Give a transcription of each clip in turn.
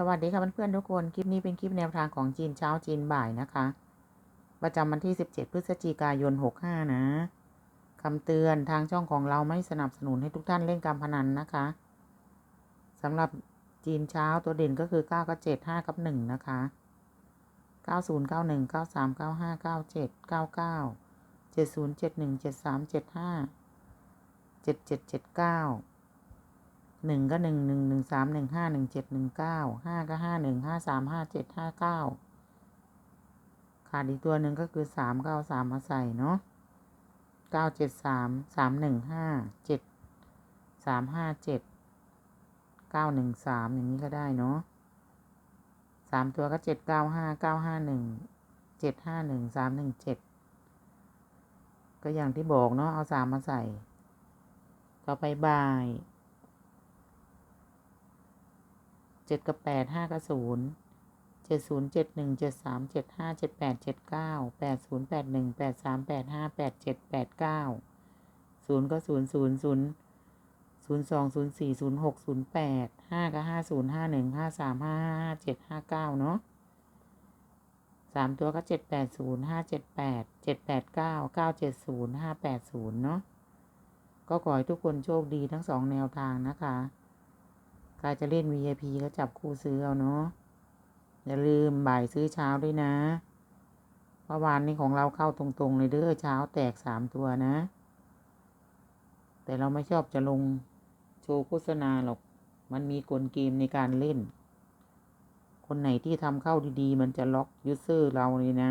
สวัสดีค่ะเพื่อนๆทุกคน คลิปนี้เป็นคลิปแนวทางของจีนเช้าจีนบ่ายนะคะ ประจำวันที่ 17 พฤศจิกายน 65 นะคำเตือนทางช่องของเราไม่สนับสนุนให้ทุกท่านเล่นการพนันนะคะสำหรับจีนเช้าตัวเด่นก็คือ 9 กับ7 5 กับ 1 นะคะ 90 91 93 95 97 99 70 71 73 75 77 79 หนึ่งก็หนึ่งหนึ่งหนึ่งสามหนึ่งห้าหนึ่งเจ็ดหนึ่งเก้าห้าก็ห้าหนึ่งห้าสามห้าเจ็ดห้าเก้าขาดอีกตัวหนึ่งก็คือสามก็เอาสามมาใส่เนาะเก้าเจ็ดสามสามหนึ่งห้าเจ็ดสามห้าเจ็ดเก้าหนึ่งสามอย่างนี้ก็ได้เนาะสามตัวก็เจ็ดเก้าห้าเก้าห้าหนึ่งเจ็ดห้าหนึ่งสามหนึ่งเจ็ดก็อย่างที่บอกเนาะเอาสามมาใส่ ต่อไปบ่าย เจ็ดกับแปดห้ากับศูนย์เจ็ดศูนย์เจ็ดหนึ่งเจ็ดสามเจ็ดห้าเจ็ดแปดเจ็ดเก้าแปดศูนย์แปดหนึ่งแปดสามแปดห้าแปดเจ็ดแปดเก้าศูนย์ก็ศูนย์ศูนย์ศูนย์ศูนย์สองศูนย์สี่ศูนย์หกศูนย์แปดห้าก็ห้าศูนย์ห้าหนึ่งห้าสามห้าห้าห้าเจ็ดห้าเก้าเนาะสามตัวก็เจ็ดแปดศูนย์ห้าเจ็ดแปดเจ็ดแปดเก้าเก้าเจ็ดศูนย์ห้าแปดศูนย์เนาะก็ขอให้ทุกคนโชคดีทั้งสองแนวทางนะคะ ใครจะเล่น VIP ก็จับคู่ซื้อเอาเนาะ อย่าลืมบ่ายซื้อเช้าด้วยนะเมื่อวานนี้ของเราเข้าตรงๆเลยเด้อเช้าแตกสามตัวนะ แต่เราไม่ชอบจะลงโชว์โฆษณาหรอก มันมีกลเกมในการเล่น คนไหนที่ทำเข้าดีๆ มันจะล็อกยูเซอร์เราเลยนะ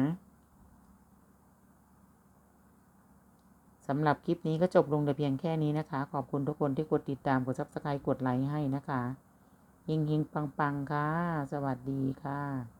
สำหรับคลิปนี้ก็จบลงแต่เพียงแค่นี้นะคะ ขอบคุณทุกคนที่กดติดตามกดซับสไครต์กดไลค์ให้นะคะยิงยิงปังปังค่ะ สวัสดีค่ะ